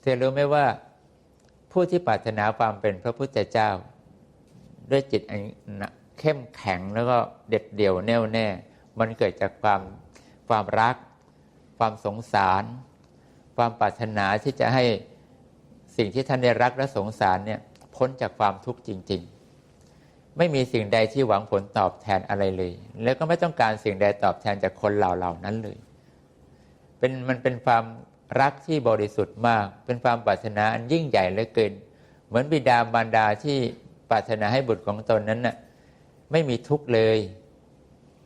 เธอรู้ไหมว่าผู้ที่ปรารถนาความเป็นพระพุทธเจ้า ด้วยจิตอันเข้มแข็งแล้วก็เด็ดเดี่ยวแน่วแน่ มันเกิดจากความความรัก ความสงสาร ความปรารถนาที่จะให้สิ่งที่ท่านได้รักและสงสารเนี่ยพ้นจากความทุกข์จริง ๆ ไม่มีสิ่งใดที่หวังผลตอบแทนอะไรเลย แล้วก็ไม่ต้องการสิ่งใดตอบแทนจากคนเหล่าเหล่านั้นเลย เป็นมันเป็นความ รักที่บริสุทธิ์มาก เป็นความปรารถนาอันยิ่งใหญ่เหลือเกิน เหมือนบิดามารดาที่ปรารถนาให้บุตรของตนนั้นน่ะไม่มีทุกข์เลย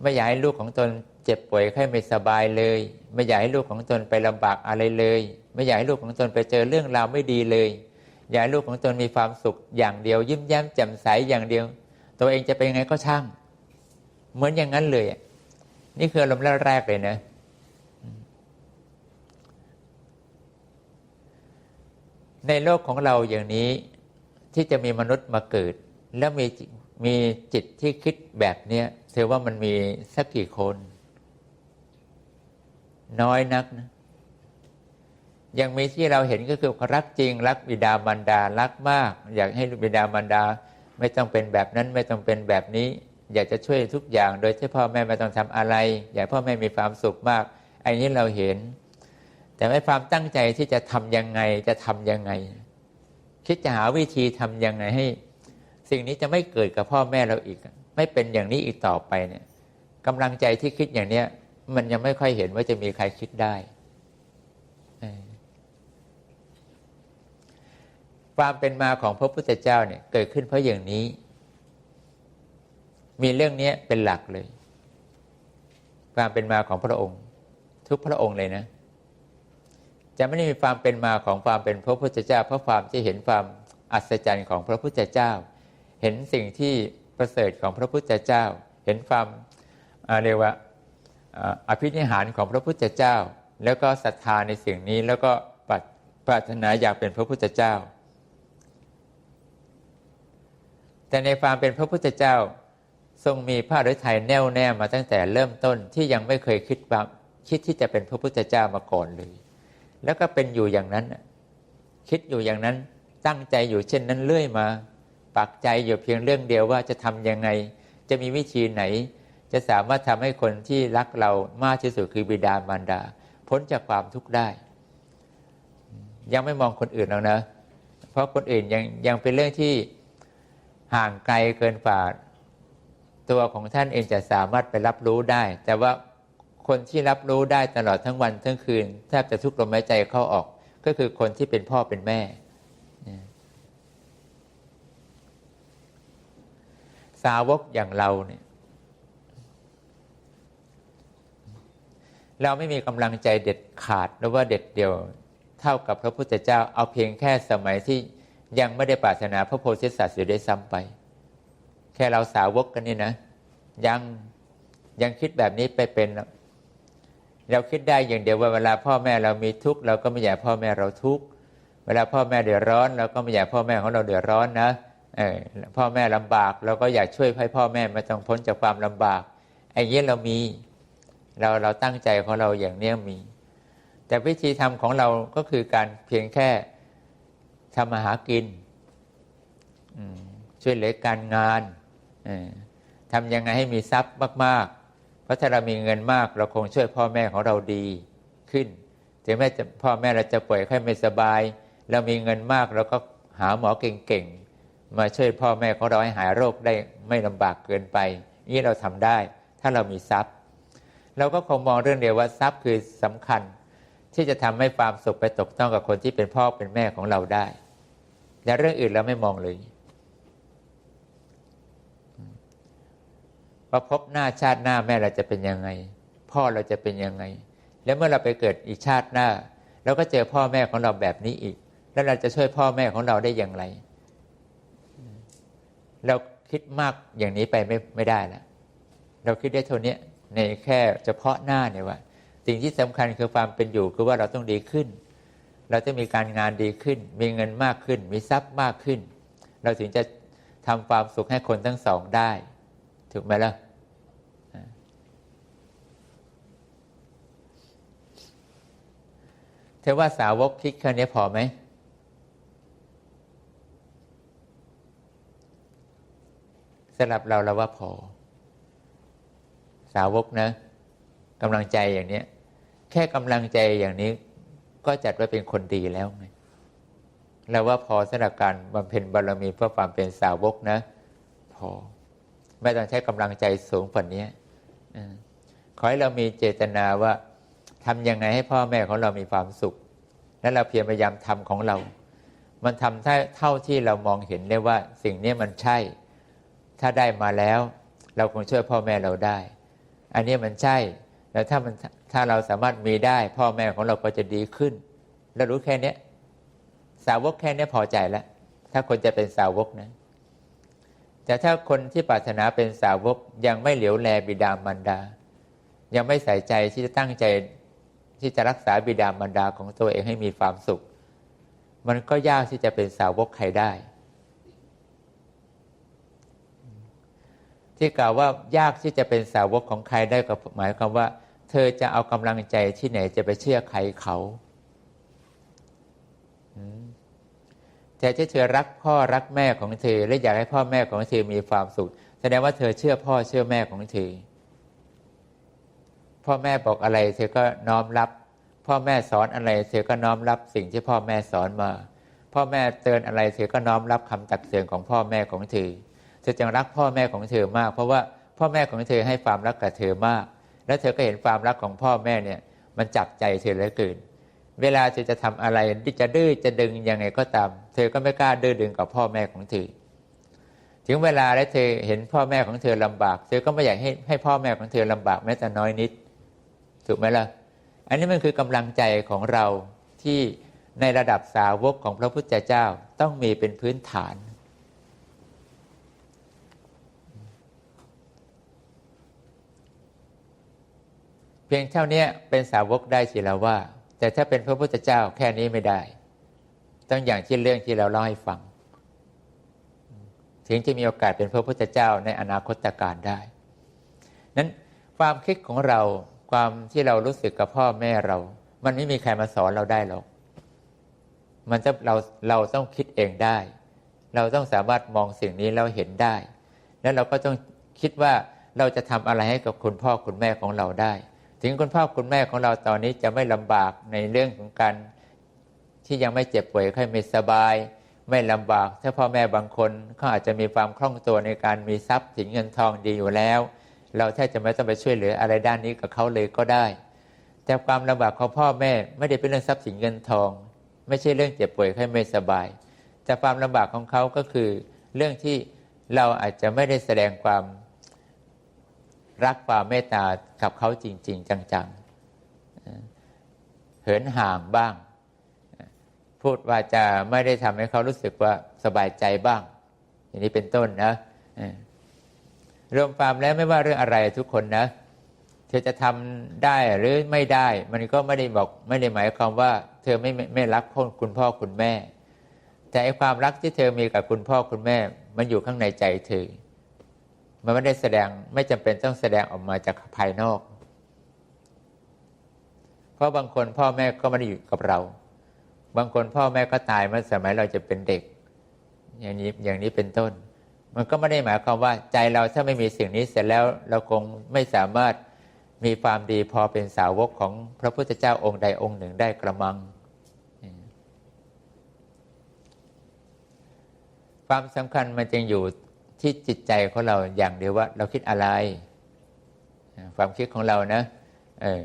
ไม่อยากให้ลูกของตนเจ็บป่วยไข้ไม่สบายเลย ไม่อยากให้ลูกของตนไปลำบากอะไรเลย ไม่อยากให้ลูกของตนไปเจอเรื่องราวไม่ดีเลยอยากให้ลูกของตนมีความสุขอย่างเดียว ยิ้มแย้มแจ่มใสอย่างเดียว ตัวเองจะเป็นยังไงก็ช่าง เหมือนอย่างนั้นเลย นี่คืออารมณ์แรกเลยนะ ในโลกของเราอย่างนี้ที่จะมีมนุษย์มาเกิด แล้วมีมีจิตที่คิดแบบเนี้ยเธอว่ามันมีสักกี่คน น้อยนักนะยังมีที่เราเห็นก็คือรักจริง รักบิดามารดารักมาก อยากให้บิดามารดา ไม่ต้องเป็นแบบนั้นไม่ต้องเป็นแบบนี้ อยากจะช่วยทุกอย่าง โดยที่พ่อแม่ไม่ต้องทำอะไร อยากพ่อแม่มีความสุขมากอันนี้เราเห็น แต่ไม่ความตั้งใจที่จะทำยังไงจะทำยังไง คิดจะหาวิธีทำยังไงให้ สิ่งนี้จะไม่เกิดกับพ่อแม่เราอีก ไม่เป็นอย่างนี้อีกต่อไปเนี่ยกำลังใจที่คิดอย่างเนี้ย มันยังไม่ค่อยเห็นว่าจะมีใครคิดได้ความเป็นมาของพระพุทธเจ้าเนี่ยเกิดขึ้นเพราะอย่างนี้ มีเรื่องนี้เป็นหลักเลย ความเป็นมาของพระองค์ ทุกพระองค์เลยนะ จะไม่ได้มีความเป็นมาของความเป็นพระพุทธเจ้า เพราะความที่เห็นความอัศจรรย์ของพระพุทธเจ้า เห็นสิ่งที่ประเสริฐของพระพุทธเจ้า เห็นความเรียกว่าอภินิหารของพระพุทธเจ้า แล้วก็ศรัทธาในสิ่งนี้แล้วก็ปรารถนาอยากเป็นพระพุทธเจ้า แต่ในความเป็นพระพุทธเจ้า ทรงมีพระฤทัยแน่วแน่มาตั้งแต่เริ่มต้นที่ยังไม่เคยคิดคิดที่จะเป็นพระพุทธเจ้ามาก่อนเลย แล้วก็เป็นอยู่อย่างนั้น คิดอยู่อย่างนั้นตั้งใจอยู่เช่นนั้นเรื่อยมาปักใจอยู่เพียงเรื่องเดียวว่าจะทำยังไง จะมีวิธีไหน จะสามารถทำให้คนที่รักเรามากที่สุดคือบิดามารดา พ้นจากความทุกข์ได้ ยังไม่มองคนอื่นแล้วนะ เพราะคนอื่นยังยังเป็นเรื่องที่ห่างไกลเกินฝ่าตัวของท่านเองจะสามารถไปรับรู้ได้ แต่ว่า คนที่รับรู้ได้ตลอดทั้งวันทั้งคืนแทบจะทุกลมหายใจเข้าออก ก็คือคนที่เป็นพ่อเป็นแม่ สาวกอย่างเราเนี่ย เราไม่มีกำลังใจเด็ดขาดหรือว่าเด็ดเดี่ยวเท่ากับพระพุทธเจ้า เอาเพียงแค่สมัยที่ยังไม่ได้ปรารถนาพระโพธิสัตว์อยู่ได้ซ้ำไป แค่เราสาวกกันนี่นะ ยังยังคิดแบบนี้ไปเป็น เราคิดได้อย่างเดียวว่าเวลาพ่อแม่เรามีทุกข์เราก็ไม่อยากพ่อแม่เราทุกข์เวลาพ่อแม่เดือดร้อนเราก็ไม่อยากพ่อแม่ของเราเดือดร้อนนะเออพ่อแม่ลำบากเราก็อยากช่วยให้พ่อแม่มาต้องพ้นจากความลำบากไอ้เงี้ยเรามีเราเราตั้งใจของเราอย่างเนี้ยมี แต่วิธีทำของเราก็คือการเพียงแค่ทำมาหากินช่วยเหลือการงานทำยังไงให้มีทรัพย์มาก ๆ เพราะถ้าเรามีเงินมากเราคงช่วยพ่อแม่ของเราดีขึ้น ถึงแม้จะพ่อแม่เราจะป่วยไข้ไม่สบาย เรามีเงินมากเราก็หาหมอเก่งๆ มาช่วยพ่อแม่ของเราให้หายโรคได้ไม่ลำบากเกินไป นี่เราทำได้ ถ้าเรามีทรัพย์ เราก็คงมองเรื่องเดียวว่าทรัพย์คือสำคัญ ที่จะทำให้ความสุขไปตกต้องกับคนที่เป็นพ่อเป็นแม่ของเราได้แต่เรื่องอื่นเราไม่มองเลย ว่าพบหน้าชาติหน้าแม่เราจะเป็นยังไง พ่อเราจะเป็นยังไง แล้วเมื่อเราไปเกิดอีกชาติหน้าเราก็เจอพ่อแม่ของเราแบบนี้อีก แล้วเราจะช่วยพ่อแม่ของเราได้อย่างไร เราคิดมากอย่างนี้ไปไม่ไม่ได้แล้วเราคิดได้เท่านี้ในแค่เฉพาะหน้าเนี่ยว่า สิ่งที่สำคัญคือความเป็นอยู่คือว่าเราต้องดีขึ้น เราจะมีการงานดีขึ้น มีเงินมากขึ้น มีทรัพย์มากขึ้น เราถึงจะทำความสุขให้คนทั้งสองได้ ถูกไหมล่ะเทว่าสาวกคิดแค่นี้พอไหมสำหรับเราเราว่าพอ สาวกนะกำลังใจอย่างนี้แค่กำลังใจอย่างนี้ ก็จัดว่าเป็นคนดีแล้วไงเราว่าพอสำหรับการบำเพ็ญบารรมีเพื่อความเป็นสาวกนะ พอ ไม่ต้องใช้กำลังใจสูงกว่านี้ขอให้เรามีเจตนาว่าทำยังไงให้พ่อแม่ของเรามีความสุข และเราเพียรพยายามทำของเรา มันทำเท่าที่เรามองเห็นได้ว่าสิ่งนี้มันใช่ ถ้าได้มาแล้ว เราคงช่วยพ่อแม่เราได้ อันนี้มันใช่ แล้วถ้ามันถ้าเราสามารถมีได้ พ่อแม่ของเราก็จะดีขึ้นเรารู้แค่นี้สาวกแค่นี้พอใจแล้ว ถ้าคนจะเป็นสาวกนะ แต่ถ้าคนที่ปรารถนาเป็นสาวกยังไม่เหลียวแลบิดามารดา ยังไม่ใส่ใจที่จะตั้งใจที่จะรักษาบิดามารดาของตัวเองให้มีความสุข มันก็ยากที่จะเป็นสาวกใครได้ ที่กล่าวว่ายากที่จะเป็นสาวกของใครได้ก็หมายความว่า เธอจะเอากำลังใจที่ไหนจะไปเชื่อใครเขา แต่ที่เธอรักพ่อรักแม่ของเธอ และอยากให้พ่อแม่ของเธอมีความสุข แสดงว่าเธอเชื่อพ่อเชื่อแม่ของเธอ พ่อแม่บอกอะไร เธอก็น้อมรับ พ่อแม่สอนอะไร เธอก็น้อมรับสิ่งที่พ่อแม่สอนมา พ่อแม่เตือนอะไร เธอก็น้อมรับคำตักเตือนของพ่อแม่ของเธอ เธอจึงรักพ่อแม่ของเธอมาก เพราะว่าพ่อแม่ของเธอให้ความรักกับเธอมาก และเธอก็เห็นความรักของพ่อแม่เนี่ยมันจับใจเธอเหลือเกิน เวลาเธอจะทำอะไรจะดื้อจะดึงยังไงก็ตาม เธอก็ไม่กล้าดื้อดึงกับพ่อแม่ของเธอ ถึงเวลาแล้วเธอเห็นพ่อแม่ของเธอลำบาก เธอก็ไม่อยากให้ให้พ่อแม่ของเธอลำบากแม้แต่น้อยนิด ถูกไหมล่ะ อันนี้มันคือกำลังใจของเราที่ในระดับสาวกของพระพุทธเจ้าต้องมีเป็นพื้นฐาน เพียงเท่านี้เป็นสาวกได้สิแล้วว่า แต่ถ้าเป็นพระพุทธเจ้าแค่นี้ไม่ได้ ต้องอย่างที่เรื่องที่เราเล่าให้ฟัง ถึงจะมีโอกาสเป็นพระพุทธเจ้าในอนาคตการได้ นั้นความคิดของเราความที่เรารู้สึกกับพ่อแม่เรา มันไม่มีใครมาสอนเราได้หรอก มันจะเราเราต้องคิดเองได้ เราต้องสามารถมองสิ่งนี้แล้วเห็นได้ แล้วเราก็ต้องคิดว่าเราจะทำอะไรให้กับคุณพ่อคุณแม่ของเราได้ ถึงคุณพ่อคุณแม่ของเราตอนนี้จะไม่ลำบากในเรื่องของการที่ยังไม่เจ็บป่วยค่อยไม่สบาย ไม่ลำบาก ถ้าพ่อแม่บางคนเขาอาจจะมีความคล่องตัวในการมีทรัพย์สินเงินทองดีอยู่แล้ว เราแทบจะไม่ต้องไปช่วยเหลืออะไรด้านนี้กับเขาเลยก็ได้ แต่ความลำบากของพ่อแม่ไม่ได้เป็นเรื่องทรัพย์สินเงินทอง ไม่ใช่เรื่องเจ็บป่วยแค่ไม่สบาย แต่ความลำบากของเขาก็คือ เรื่องที่เราอาจจะไม่ได้แสดงความ รักความเมตตากับเขาจริง ๆ จังๆเหินห่างบ้าง พูดว่าจะไม่ได้ทำให้เขารู้สึกว่าสบายใจบ้าง อย่างนี้เป็นต้นนะรวมความแล้วไม่ว่าเรื่องอะไรทุกคนนะเธอจะทำได้หรือไม่ได้ มันก็ไม่ได้บอกไม่ได้หมายความว่า เธอไม่ไม่รักคุณพ่อคุณแม่ แต่ไอความรักที่เธอมีกับคุณพ่อคุณแม่ มันอยู่ข้างในใจเธอ มันไม่ได้แสดงไม่จำเป็นต้องแสดงออกมาจากภายนอก เพราะบางคนพ่อแม่ก็ไม่ได้อยู่กับเรา บางคนพ่อแม่ก็ตายเมื่อสมัยเราจะเป็นเด็ก อย่างนี้อย่างนี้เป็นต้น มันก็ไม่ได้หมายความว่าใจเราถ้าไม่มีสิ่งนี้เสร็จแล้วเราคงไม่สามารถมีความดีพอเป็นสาวกของพระพุทธเจ้าองค์ใดองค์หนึ่งได้กระมัง ความสำคัญมันจึงอยู่ ที่จิตใจของเราอย่างเดียวว่า เราคิดอะไร ความคิดของเรานะออ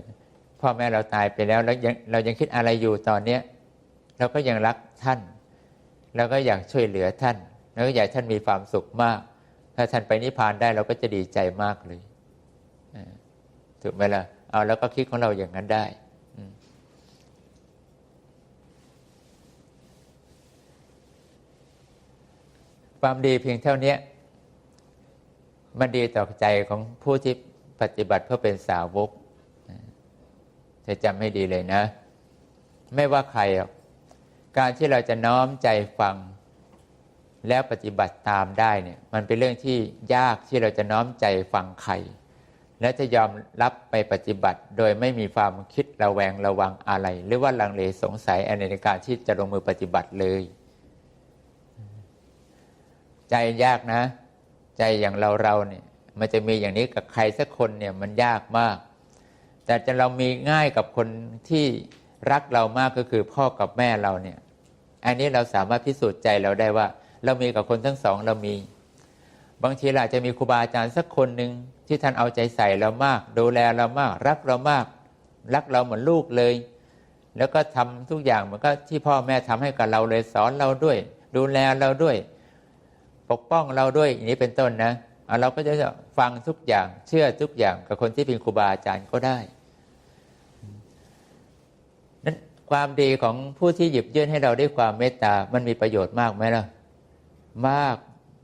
พ่อแม่เราตายไปแล้วแล้วเรายังคิดอะไรอยู่ตอนเนี้ยเราก็ยังรักท่านเราก็อยากช่วยเหลือท่านแล้วก็อยากท่านมีความสุขมาก ถ้าท่านไปนิพพานได้เราก็จะดีใจมากเลยถูกไหมล่ะเอาแล้วก็คิดของเราอย่างนั้นได้ความดีเพียงเท่านี้ มันดีต่อใจของผู้ที่ปฏิบัติเพื่อเป็นสาวกจะจำให้ดีเลยนะ ไม่ว่าใคร การที่เราจะน้อมใจฟังแล้วปฏิบัติตามได้เนี่ยมันเป็นเรื่องที่ยากที่เราจะน้อมใจฟังใคร และจะยอมรับไปปฏิบัติ โดยไม่มีความคิดระแวงระวังอะไร หรือว่าลังเลสงสัยในการที่จะลงมือปฏิบัติเลย ใจยากนะ ใจอย่างเราเราเนี่ยมันจะมีอย่างนี้กับใครสักคนเนี่ยมันยากมาก แต่จะเรามีง่ายกับคนที่รักเรามากก็คือพ่อกับแม่เราเนี่ย อันนี้เราสามารถพิสูจน์ใจเราได้ว่า เรามีกับคนทั้งสองเรามี บางทีเราอาจจะมีครูบาอาจารย์สักคนหนึ่งที่ท่านเอาใจใส่เรามาก ดูแลเรามาก รักเรามาก รักเราเหมือนลูกเลย แล้วก็ทำทุกอย่างเหมือนก็ที่พ่อแม่ทำให้กับเราเลยสอนเราด้วย ดูแลเราด้วย ปกป้องเราด้วยอย่างนี้เป็นต้นนะเราก็จะฟังทุกอย่างเชื่อทุกอย่างกับคนที่เป็นครูบาอาจารย์ก็ได้นั้นความดีของผู้ที่หยิบยื่นให้เราด้วยความเมตตา มันมีประโยชน์มากไหมล่ะ มาก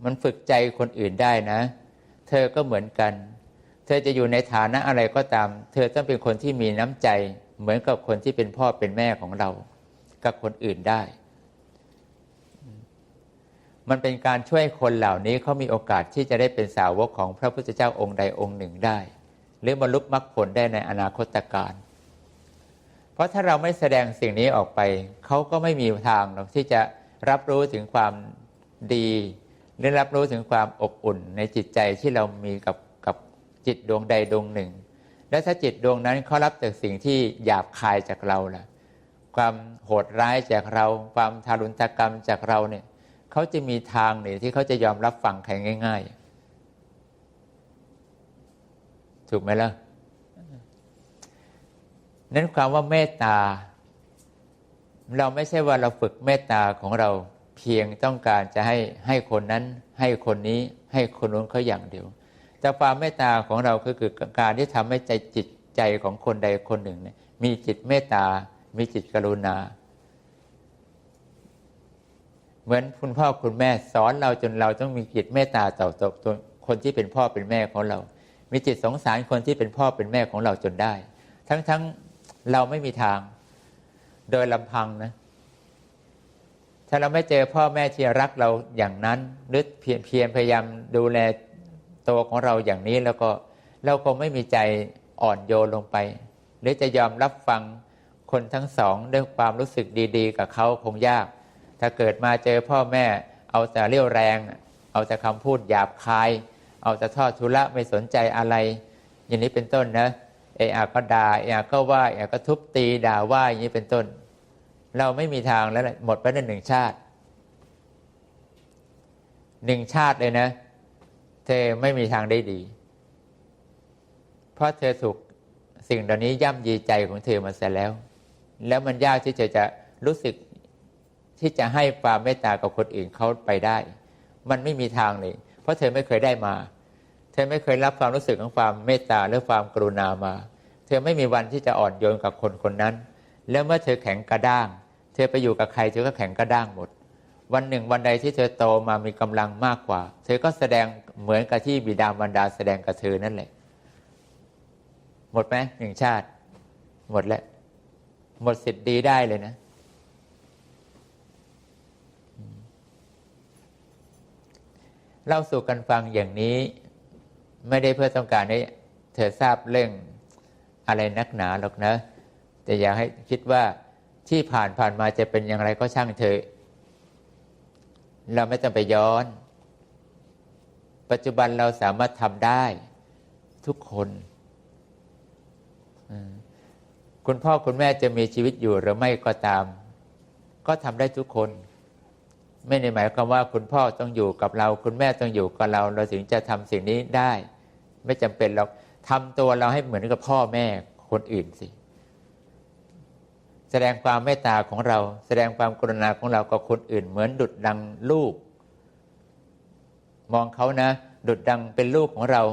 มันฝึกใจคนอื่นได้นะ เธอก็เหมือนกัน เธอจะอยู่ในฐานะอะไรก็ตาม เธอต้องเป็นคนที่มีน้ำใจ เหมือนกับคนที่เป็นพ่อเป็นแม่ของเรา กับคนอื่นได้ มันเป็นการช่วยคนเหล่านี้เขามีโอกาสที่จะได้เป็นสาวกของพระพุทธเจ้าองค์ใดองค์หนึ่งได้ หรือบรรลุมรรคผลได้ในอนาคตการ เพราะถ้าเราไม่แสดงสิ่งนี้ออกไป เขาก็ไม่มีทางหรอกที่จะรับรู้ถึงความดีหรือรับรู้ถึงความอบอุ่นในจิตใจที่เรามีกับกับจิตดวงใดดวงหนึ่ง และถ้าจิตดวงนั้นเขารับจากสิ่งที่หยาบคายจากเราล่ะ ความโหดร้ายจากเรา ความทารุณกรรมจากเราเนี่ย เขาจะมีทางหนึ่งที่เขาจะยอมรับฟังใครง่าย ๆ ถูกไหมล่ะนั้นความว่าเมตตา เราไม่ใช่ว่าเราฝึกเมตตาของเราเพียงต้องการจะให้ให้คนนั้น ให้คนนี้ให้คนนู้นเขาอย่างเดียว แต่ความเมตตาของเราก็คือการที่ทำให้ใจจิตใจของคนใดคนหนึ่งเนี่ยมีจิตเมตตา มีจิตกรุณา เหมือนคุณพ่อคุณแม่สอนเราจนเราต้องมีจิตเมตตาต่อตัวคนที่เป็นพ่อเป็นแม่ของเรา มีจิตสงสารคนที่เป็นพ่อเป็นแม่ของเราจนได้ ทั้งๆเราไม่มีทาง โดยลำพังนะ ถ้าเราไม่เจอพ่อแม่ที่รักเราอย่างนั้นหรือเพียรเพียรพยายามดูแลตัวของเราอย่างนี้แล้วก็เราคงไม่มีใจอ่อนโยนลงไป หรือจะยอมรับฟังคนทั้งสองด้วยความรู้สึกดี ๆ กับเขาคงยาก ถ้าเกิดมาเจอพ่อแม่ เอาแต่เรี่ยวแรง เอาแต่คำพูดหยาบคาย เอาแต่ทอดทุละไม่สนใจอะไร อย่างนี้เป็นต้นนะเออาก็ด่าเออาก็ว่าเออาก็ทุบตีด่าว่าอย่างนี้เป็นต้น เราไม่มีทางแล้วหมดไปในหนึ่งชาติหนึ่งชาติเลยนะ เธอไม่มีทางได้ดี เพราะเธอถูกสิ่งเหล่านี้ย่ำยีใจของเธอมาเสียแล้ว แล้วมันยากที่จะจะรู้สึก ที่จะให้ความเมตตากับคนอื่นเขาไปได้ มันไม่มีทางเลย เพราะเธอไม่เคยได้มา เธอไม่เคยรับความรู้สึกของความเมตตาหรือความกรุณามา เธอไม่มีวันที่จะอ่อนโยนกับคนคนนั้น แล้วเมื่อเธอแข็งกระด้าง เธอไปอยู่กับใครเธอก็แข็งกระด้างหมด วันหนึ่งวันใดที่เธอโตมามีกำลังมากกว่า เธอก็แสดงเหมือนกับที่บิดามารดาแสดงกับเธอนั่นแหละ หมดไหมหนึ่งชาติ หมดแล้วหมดสิทธิ์ดีได้เลยนะ เล่าสู่กันฟังอย่างนี้ ไม่ได้เพื่อต้องการให้เธอทราบเรื่องอะไรนักหนาหรอกนะ แต่อยากให้คิดว่าที่ผ่านผ่านมาจะเป็นอย่างไรก็ช่างเธอเราไม่ต้องไปย้อน ปัจจุบันเราสามารถทำได้ทุกคนคุณพ่อคุณแม่จะมีชีวิตอยู่หรือไม่ก็ตาม ก็ทำได้ทุกคน ไม่ได้หมายความว่าคุณพ่อต้องอยู่กับเรา คุณแม่ต้องอยู่กับเรา เราถึงจะทำสิ่งนี้ได้ ไม่จำเป็นเราทำตัวเราให้เหมือนกับพ่อแม่คนอื่นสิแสดงความเมตตาของเรา แสดงความกรุณาของเรากับคนอื่น เหมือนดุดดังลูก มองเขานะ ดุดดังเป็นลูกของเรา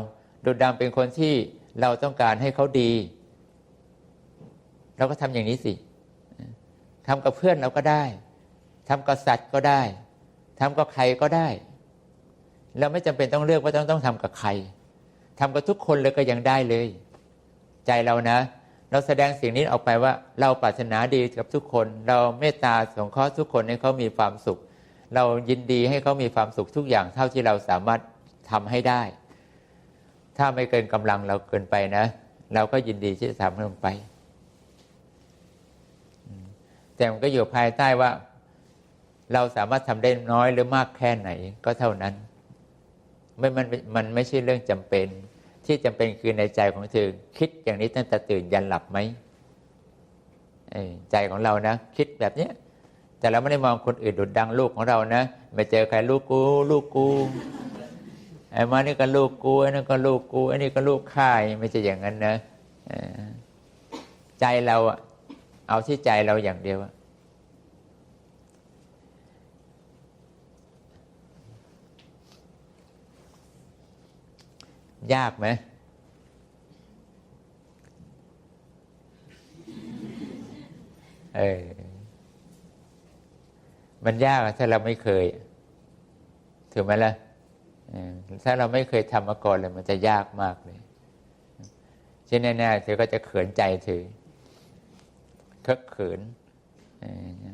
ดุดดังเป็นคนที่เราต้องการให้เขาดี เราก็ทำอย่างนี้สิทำกับเพื่อนเราก็ได้ ทำกับสัตว์ก็ได้ทำกับใครก็ได้ เราไม่จำเป็นต้องเลือกว่าต้องต้องทำกับใครทำกับทุกคนเลยก็ยังได้เลย ใจเรานะ เราแสดงสิ่งนี้ออกไปว่า เราปรารถนาดีกับทุกคน เราเมตตาสงเคราะห์ทุกคนให้เขามีความสุข เรายินดีให้เขามีความสุขทุกอย่างเท่าที่เราสามารถทำให้ได้ ถ้าไม่เกินกำลังเราเกินไปนะ เราก็ยินดีที่จะทำให้ลงไป แต่มันก็อยู่ภายใต้ว่า เราสามารถทำได้น้อยหรือมากแค่ไหนก็เท่านั้นไม่มันมันไม่ใช่เรื่องจำเป็น ที่จำเป็นคือในใจของเธอคิดอย่างนี้ตั้งแต่ตื่นยันหลับไหมใจของเรานะ คิดแบบเนี้ยแต่เราไม่ได้มองคนอื่นดุดดังลูกของเรานะไม่เจอใครลูกกู ลูกกูไอ้มานี่ก็ลูกกูไอ้นั่นก็ลูกกูไอ้นี่ก็ลูกข้ายไม่ใช่อย่างนั้นนะเออใจเราเอาที่ใจเราอย่างเดียวอะ ยากไหมเออ มันยากอะถ้าเราไม่เคย ถูกไหมล่ะถ้าเราไม่เคยทำมาก่อนเลย มันจะยากมากเลยเช่นแน่ๆเธอก็จะเขินใจเธอเคอะเขินเออ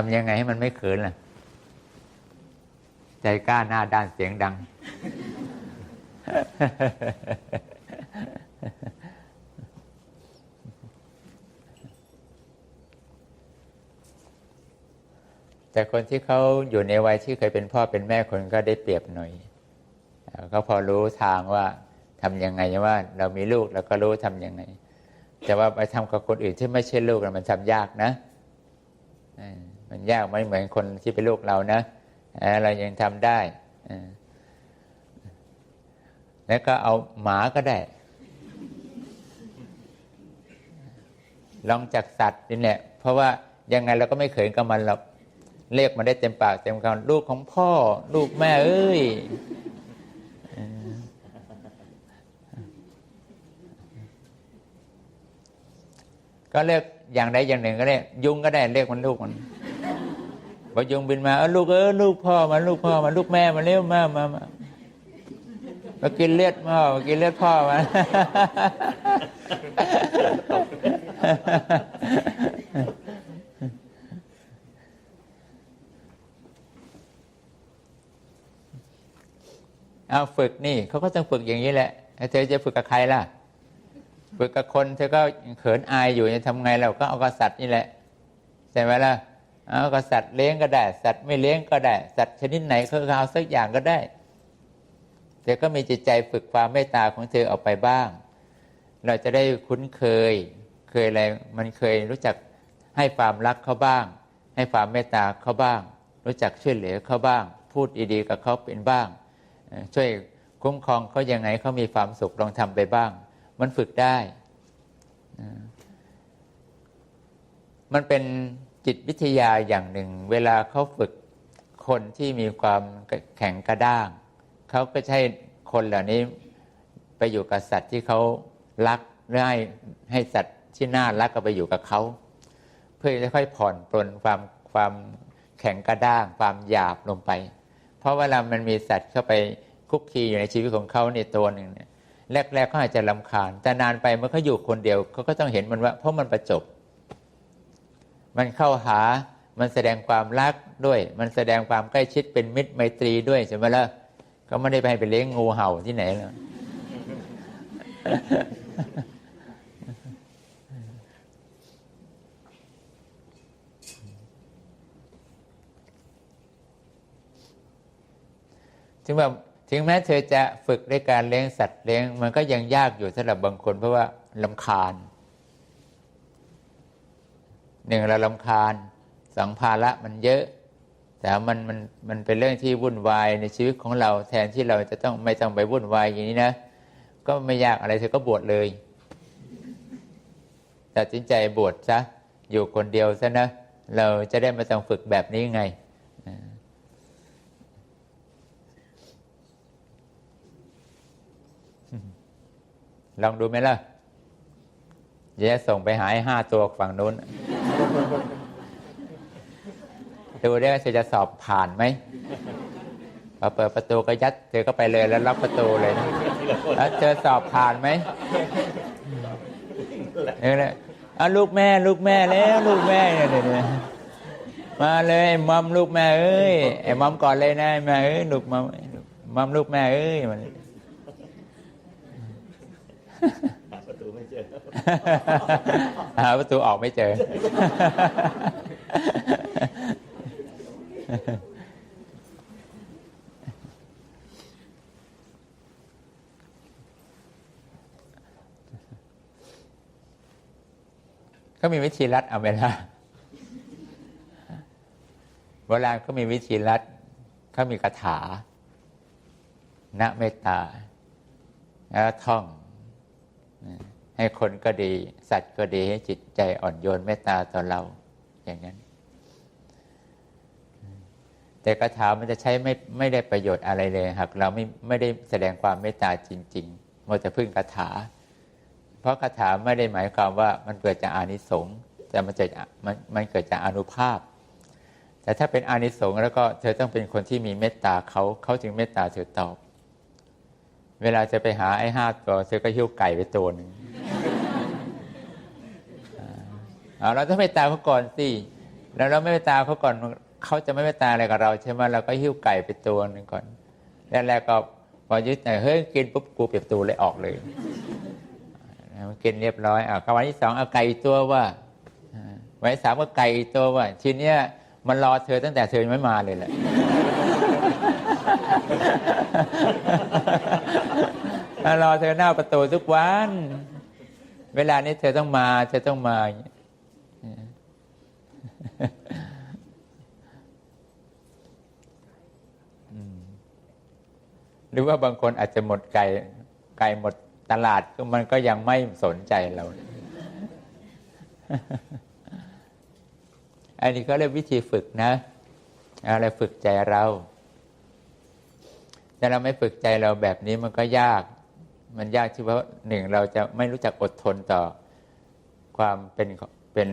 ทำยังไงให้มันไม่เขินล่ะ ใจกล้าหน้าด้านเสียงดัง แต่คนที่เขาอยู่ในวัยที่เคยเป็นพ่อเป็นแม่คนก็ได้เปรียบหน่อยเอ่อก็พอรู้ทางว่าทำยังไงว่า เรามีลูกเราก็รู้ทำยังไง แต่ว่าไปทำกับคนอื่นที่ไม่ใช่ลูกมันทำยากนะอ มันยากไม่เหมือนคนที่เป็นลูกเรานะเรายังทำได้แล้วก็เอาหมาก็ได้ ลองจากสัตว์นี่แหละเพราะว่ายังไงเราก็ไม่เขินกับมันหรอกเรียกมันได้เต็มปากเต็มคำลูกของพ่อ ลูกแม่เอ้ยก็เรียกอย่างใดอย่างหนึ่งก็ได้ ยุงก็ได้เรียกมันลูกมัน พอยงบินมาเออลูกเออลูกพ่อมันลูกพ่อมันลูกแม่มันเร็วมามามามากินเลือดพ่อมากินเลือดพ่อมาเอาฝึกนี่เขาก็ต้องฝึกอย่างนี้แหละเธอจะฝึกกับใครล่ะ ฝึกกับคนเธอก็เขินอายอยู่จะทำไงเราก็เอากษัตริย์นี่แหละใช่ไหมล่ะ เอากษัตริย์เลี้ยงก็ได้ สัตว์ไม่เลี้ยงก็ได้ สัตว์ชนิดไหนเขาก็เอาสักอย่างก็ได้เธอก็มีจิตใจฝึกความเมตตาของเธอออกไปบ้าง เราจะได้คุ้นเคย เคยอะไรมันเคยรู้จักให้ความรักเขาบ้าง ให้ความเมตตาเขาบ้าง รู้จักช่วยเหลือเขาบ้าง พูดดีๆกับเขาเป็นบ้าง ช่วยคุ้มครองเขายังไงเขามีความสุขลองทำไปบ้าง มันฝึกได้ มันเป็น จิตวิทยาอย่างหนึ่ง เวลาเขาฝึกคนที่มีความแข็งกระด้าง เขาก็ใช้คนเหล่านี้ไปอยู่กับสัตว์ที่เขารักหรือให้ให้สัตว์ที่น่ารักก็ไปอยู่กับเขา เพื่อจะค่อยผ่อนปลนความความแข็งกระด้าง ความหยาบลงไป เพราะเวลามันมีสัตว์เข้าไปคุกคีอยู่ในชีวิตของเขาในตัวหนึ่งเนี่ยแรกๆเขาอาจจะลำคาญ แต่นานไปเมื่อเขาอยู่คนเดียวเขาก็ต้องเห็นมันว่า เพราะมันประจบ มันเข้าหามันแสดงความรักด้วย มันแสดงความใกล้ชิดเป็นมิตรไมตรีด้วยใช่ไหมล่ะก็ไม่ได้ไปไปเลี้ยงงูเห่าที่ไหนหรอกถึงแบบถึงแม้เธอจะฝึกด้วยการเลี้ยงสัตว์เลี้ยง มันก็ยังยากอยู่สำหรับบางคนเพราะว่าลำคาญ หนึ่งเราลำคาญสองภาระมันเยอะ แต่มันมันมันเป็นเรื่องที่วุ่นวายในชีวิตของเราแทนที่เราจะต้องไม่ต้องไปวุ่นวายอย่างนี้นะ ก็ไม่ยากอะไรเธอก็บวชเลยตัดสินใจบวชซะอยู่คนเดียวซะนะเราจะได้ไม่ต้องฝึกแบบนี้ไงลองดูไหมล่ะเดี๋ยวจะส่งไปหาไอ้ห้าตัวฝั่งนู้น ดูได้ว่าเธอจะสอบผ่านไหมพอเปิดประตูก็ยัดเธอก็ไปเลยแล้วล็อกประตูเลยนะแล้วเธอสอบผ่านไหมนี่ยนะอะลูกแม่ลูกแม่แล้วลูกแม่เนี่ยเนี่ยมาเลยไอ้มัมลูกแม่เอ้ยไอ้มัมก่อนเลยนะแม่เอ้ยลูกมัมมัมลูกแม่เอ้ยมัน หาประตูไม่เอาประตูออกไม่เจอ ก็มีวิธีรัดเอาเวลาโบราณก็มีวิธีรัดเขามีคาถาณเมตตา แล้วท่อง ให้คนก็ดี สัตว์ก็ดีให้จิตใจอ่อนโยนเมตตาต่อเรา อย่างนั้น แต่คาถามันจะใช้ไม่ไม่ได้ประโยชน์อะไรเลยหากเราไม่ไม่ได้แสดงความเมตตาจริงๆมัวแต่พึ่งคาถา เพราะคาถาไม่ได้หมายความว่ามันเกิดจากอานิสงส์แต่มันจะมันมันเกิดจากอนุภาพ แต่ถ้าเป็นอานิสงส์แล้วก็เธอต้องเป็นคนที่มีเมตตาเขาเขาจึงเมตตาเธอตอบ เวลาจะไปหาไอ้ห้าตัวเธอก็หิ้วไก่ไปตัวหนึ่ง เราต้องเมตตาเขาก่อนสิแล้วเราไม่เมตตาเขาก่อนเขาจะไม่เมตตาอะไรกับเราใช่ไหมเราก็หิ้วไก่ไปตัวหนึ่งก่อนแล้วแรกก็พอยึดแต่เฮ้ยกินปุ๊บกูเปียบตูเลยออกเลยกินเรียบร้อยอะวันที่สองเอาไก่ตัวว่าวันที่สามก็ไก่ตัวว่าทีเนี้ยมันรอเธอตั้งแต่เธอไม่มาเลยแหละรอเธอหน้าประตูทุกวัน เวลานี้เธอต้องมา เธอต้องมาอย่างนี้ หรือว่าบางคนอาจจะหมดไก่ไก่หมดตลาดก็มันก็ยังไม่สนใจเรา อันนี้ก็เรียกวิธีฝึกนะอะไรฝึกใจเราแต่เราไม่ฝึกใจเราแบบนี้มันก็ยาก มันยากที่ว่าหนึ่งเราจะไม่รู้จักอดทนต่อความเป็นเป็น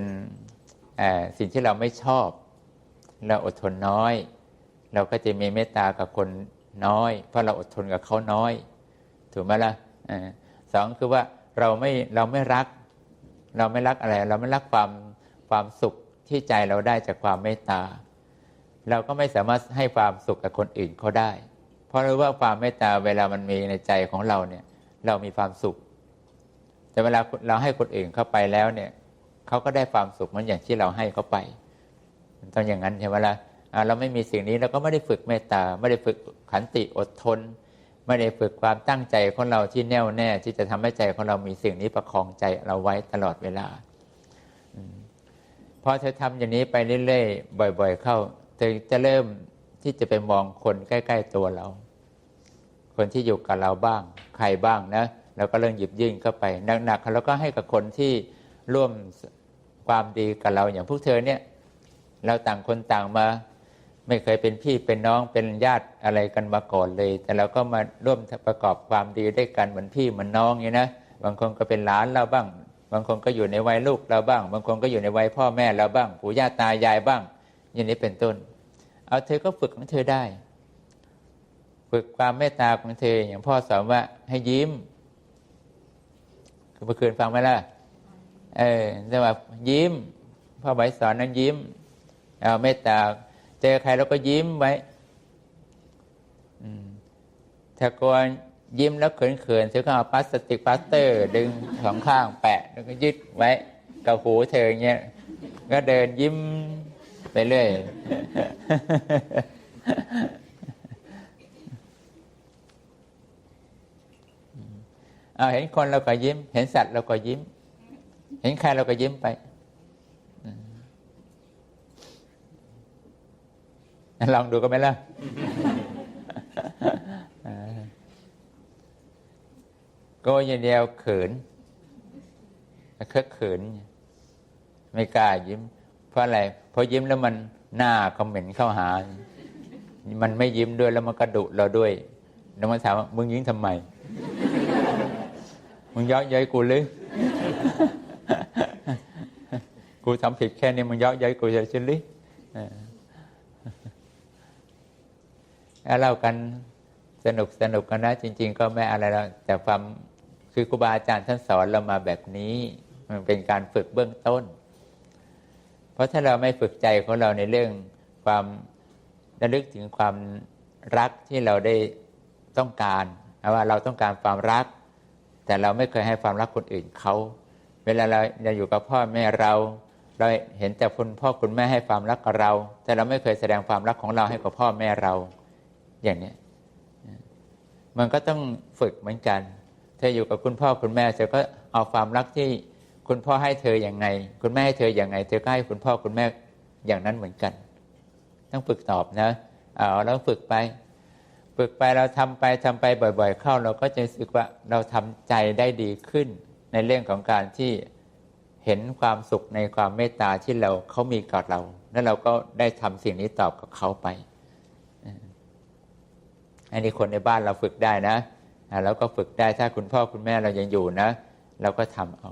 สิ่งที่เราไม่ชอบ เราอดทนน้อย เราก็จะมีเมตตากับคนน้อย เพราะเราอดทนกับเขาน้อย ถูกไหมล่ะสองคือว่าเราไม่เราไม่รัก เราไม่รักอะไร เราไม่รักความความสุขที่ใจเราได้จากความเมตตา เราก็ไม่สามารถให้ความสุขกับคนอื่นเขาได้ เพราะรู้ว่าความเมตตาเวลามันมีในใจของเราเนี่ย เรามีความสุข แต่เวลาเราให้คนอื่นเข้าไปแล้วเนี่ย เขาก็ได้ความสุขเหมือนอย่างที่เราให้เขาไปต้องอย่างนั้นใช่ไหมล่ะเราไม่มีสิ่งนี้เราก็ไม่ได้ฝึกเมตตา ไม่ได้ฝึกขันติอดทน ไม่ได้ฝึกความตั้งใจของเราที่แน่วแน่ ที่จะทำให้ใจของเรามีสิ่งนี้ประคองใจเราไว้ตลอดเวลาพอเธอทำอย่างนี้ไปเรื่อยๆบ่อย ๆ เข้าเธอจะเริ่มที่จะไปมองคนใกล้ ๆ ตัวเรา คนที่อยู่กับเราบ้าง ใครบ้างนะเราก็เริ่มหยิบยื่นเข้าไปหนักๆแล้วก็ให้กับคนที่ร่วม ความดีกับเราอย่างพวกเธอเนี่ย เราต่างคนต่างมา ไม่เคยเป็นพี่เป็นน้องเป็นญาติอะไรกันมาก่อนเลย แต่เราก็มาร่วมประกอบความดีด้วยกันเหมือนพี่เหมือนน้องอย่างนี้นะบางคนก็เป็นหลานเราบ้าง บางคนก็อยู่ในวัยลูกเราบ้าง บางคนก็อยู่ในวัยพ่อแม่เราบ้างปู่ย่าตายายบ้าง อย่างนี้เป็นต้น เอาเธอก็ฝึกของเธอได้ ฝึกความเมตตาของเธออย่างพ่อสอนว่าให้ยิ้มเมื่อคืนฟังไหมล่ะ เออแต่ว่ายิ้มพ่อใบสอนนั้นยิ้มเอาเมตตา เจอใครเราก็ยิ้มไว้ถ้ากวนยิ้มแล้วเขินๆเธอก็เอาพลาสติกพลาสเตอร์ ดึงสองข้างแปะ แล้วก็ยึดไว้กับหูเธอเงี้ยก็เดินยิ้มไปเรื่อยเอาเห็นคนเราก็ยิ้ม เห็นสัตว์เราก็ยิ้ม เห็นใครเราก็ยิ้มไปลองดูก็ไหมล่ะก็อย่างเดียวเขินเคอะเขิน ไม่กล้ายิ้ม เพราะอะไรเพราะยิ้มแล้วมันหน้าคอมเมนต์เข้าหา มันไม่ยิ้มด้วยแล้วมันกระดุเราด้วยแล้วมันถามว่ามึงยิ้มทำไม มึงย้อยย้อยกูหรือ กูทำผิดแค่นี้มันเยอะเย้ยกูจะชิลิแล้วเล่ากันสนุกสนุกกันนะ จริง ๆ ก็ไม่อะไรแล้วแต่ความคือครูบาอาจารย์ท่านสอนเรามาแบบนี้ มันเป็นการฝึกเบื้องต้น เพราะถ้าเราไม่ฝึกใจของเราในเรื่องความระลึกถึงความรักที่เราได้ต้องการว่าเราต้องการความรัก แต่เราไม่เคยให้ความรักคนอื่นเขา เวลาเราอยู่กับพ่อแม่เรา เราเห็นแต่คุณพ่อคุณแม่ให้ความรักกับเรา แต่เราไม่เคยแสดงความรักของเราให้กับพ่อแม่เรา อย่างนี้มันก็ต้องฝึกเหมือนกัน เธออยู่กับคุณพ่อคุณแม่เธอก็เอาความรักที่คุณพ่อให้เธออย่างไง คุณแม่ให้เธออย่างไง เธอก็ให้คุณพ่อคุณแม่อย่างนั้นเหมือนกัน ต้องฝึกตอบนะเอาแล้วฝึกไป ฝึกไปเราทำไปทำไปบ่อย ๆ เข้า เราก็จะรู้สึกว่าเราทำใจได้ดีขึ้น ในเรื่องของการที่ เห็นความสุขในความเมตตาที่เราเขามีกับเรา แล้วเราก็ได้ทำสิ่งนี้ตอบกับเขาไป อันนี้คนในบ้านเราฝึกได้นะ แล้วก็ฝึกได้ถ้าคุณพ่อคุณแม่เรายังอยู่นะ เราก็ทำเอา